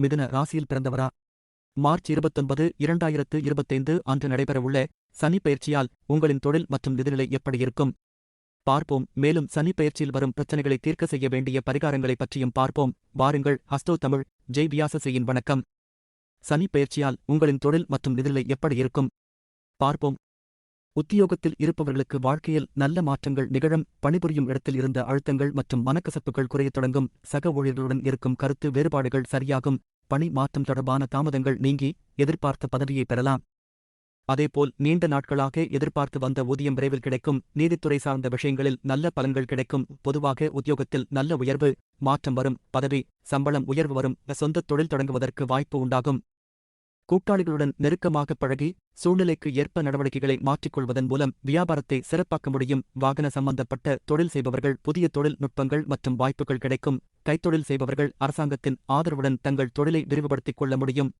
மிதுன ராசியில் பிறந்தவரா? மார்ச் இருபத்தொன்பது இரண்டாயிரத்து இருபத்தைந்து அன்று நடைபெறவுள்ள சனி பயிற்சியால் உங்களின் தொழில் மற்றும் நிதிநிலை எப்படி இருக்கும்? பார்ப்போம். மேலும் சனி பயிற்சியில் வரும் பிரச்சனைகளை தீர்க்க செய்ய வேண்டிய பரிகாரங்களை பற்றியும் பார்ப்போம். வாருங்கள். ஹஸ்தோ தமிழ். ஜெய் வியாசசையின் வணக்கம். சனி பயிற்சியால் உங்களின் தொழில் மற்றும் நிதிநிலை எப்படி இருக்கும்? பார்ப்போம். உத்தியோகத்தில் இருப்பவர்களுக்கு வாழ்க்கையில் நல்ல மாற்றங்கள் நிகழும் பணிபுரியும் இடத்தில் இருந்த அழுத்தங்கள் மற்றும் மனக்கசப்புகள் குறையத் தொடங்கும் சக ஊழியர்களுடன் இருக்கும் கருத்து வேறுபாடுகள் சரியாகும் பணி மாற்றம் தொடர்பான தாமதங்கள் நீங்கி எதிர்பார்த்த பதவியை பெறலாம். அதேபோல் நீண்ட நாட்களாக எதிர்பார்த்து வந்த ஊதியம் விரைவில் கிடைக்கும் நீதித்துறை சார்ந்த விஷயங்களில் நல்ல பலன்கள் கிடைக்கும் பொதுவாக உத்தியோகத்தில் நல்ல உயர்வு மாற்றம் வரும் பதவி சம்பளம் உயர்வு வரும் சொந்த தொழில் தொடங்குவதற்கு வாய்ப்பு உண்டாகும். கூட்டாளிகளுடன் நெருக்கமாக பழகி சூழ்நிலைக்கு ஏற்ப நடவடிக்கைகளை மாற்றிக்கொள்வதன் மூலம் வியாபாரத்தை சிறப்பாக்க முடியும். வாகன சம்பந்தப்பட்ட தொழில் செய்பவர்கள் புதிய தொழில் நுட்பங்கள் மற்றும் வாய்ப்புகள் கிடைக்கும். கைத்தொழில் செய்பவர்கள் அரசாங்கத்தின் ஆதரவுடன் தங்கள் தொழிலை விரிவுபடுத்திக் கொள்ள முடியும்.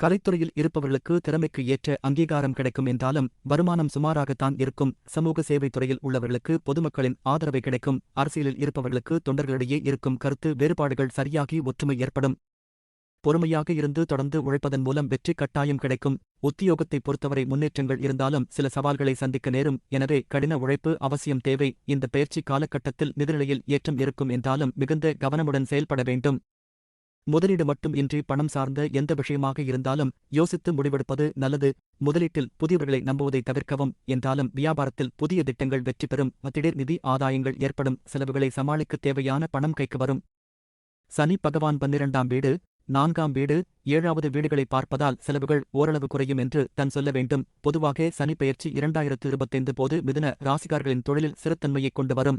கலைத்துறையில் இருப்பவர்களுக்கு திறமைக்கு ஏற்ற அங்கீகாரம் கிடைக்கும் என்றாலும் வருமானம் சுமாராகத்தான் இருக்கும். சமூக சேவை துறையில் உள்ளவர்களுக்கு பொதுமக்களின் ஆதரவை கிடைக்கும். அரசியலில் இருப்பவர்களுக்கு தொண்டர்களிடையே இருக்கும் கருத்து வேறுபாடுகள் சரியாகி ஒற்றுமை ஏற்படும். பொறுமையாக இருந்து தொடர்ந்து உழைப்பதன் மூலம் வெற்றி கட்டாயம் கிடைக்கும். உத்தியோகத்தை பொறுத்தவரை முன்னேற்றங்கள் இருந்தாலும் சில சவால்களை சந்திக்க நேரும். எனவே கடின உழைப்பு அவசியம் தேவை. இந்த பயிற்சி காலகட்டத்தில் நிதிநிலையில் ஏற்றம் இருக்கும் என்றாலும் மிகுந்த கவனமுடன் செயல்பட வேண்டும். முதலீடு மட்டும் இன்றி பணம் சார்ந்த எந்த விஷயமாக இருந்தாலும் யோசித்து முடிவெடுப்பது நல்லது. முதலீட்டில் புதியவர்களை நம்புவதை தவிர்க்கவும் என்றாலும் வியாபாரத்தில் புதிய திட்டங்கள் வெற்றி பெறும். திடீர் நிதி ஆதாயங்கள் ஏற்படும். செலவுகளை சமாளிக்க தேவையான பணம் கைக்கு வரும். சனி பகவான் பன்னிரண்டாம் வீடு. நான்காம் வீடு ஏழாவது வீடுகளை பார்ப்பதால் செலவுகள் ஓரளவு குறையும் என்று தன் சொல்ல வேண்டும். பொதுவாக சனிப்பெயர்ச்சி இரண்டாயிரத்து இருபத்தைந்து போது மிதுன ராசிகார்களின் தொழிலில் சிறுத்தன்மையை கொண்டு வரும்.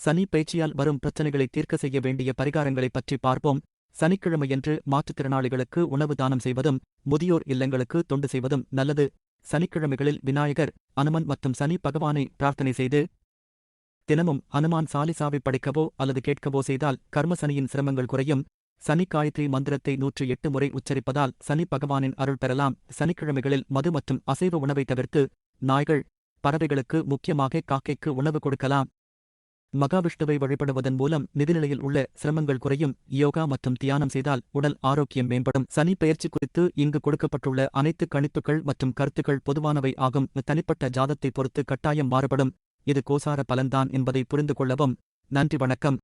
சனி பயிற்சியால் வரும் பிரச்சனைகளை தீர்க்க செய்ய வேண்டிய பரிகாரங்களை பற்றி பார்ப்போம். சனிக்கிழமையன்று மாற்றுத்திறனாளிகளுக்கு உணவு தானம் செய்வதும் முதியோர் இல்லங்களுக்கு தொண்டு செய்வதும் நல்லது. சனிக்கிழமைகளில் விநாயகர் அனுமன் மற்றும் சனி பகவானை பிரார்த்தனை செய்து தினமும் அனுமான் சாலிசாவை படிக்கவோ அல்லது கேட்கவோ செய்தால் கர்மசனியின் சிரமங்கள் குறையும். சனி காயத்ரி மந்திரத்தை நூற்று எட்டு முறை உச்சரிப்பதால் சனி பகவானின் அருள் பெறலாம். சனிக்கிழமைகளில் மது மற்றும் அசைவ உணவை தவிர்த்து நாய்கள் பறவைகளுக்கு முக்கியமாக காக்கைக்கு உணவு கொடுக்கலாம். மகாவிஷ்ணுவை வழிபடுவதன் மூலம் நிதிநிலையில் உள்ள சிரமங்கள் குறையும். யோகா மற்றும் தியானம் செய்தால் உடல் ஆரோக்கியம் மேம்படும். சனி பயிற்சி குறித்து இங்கு கொடுக்கப்பட்டுள்ள அனைத்து கணிப்புகள் மற்றும் கருத்துக்கள் பொதுவானவை ஆகும். தனிப்பட்ட ஜாதத்தை பொறுத்து கட்டாயம் மாறுபடும். இது கோசார பலன்தான் என்பதை புரிந்து கொள்ளவும். நன்றி வணக்கம்.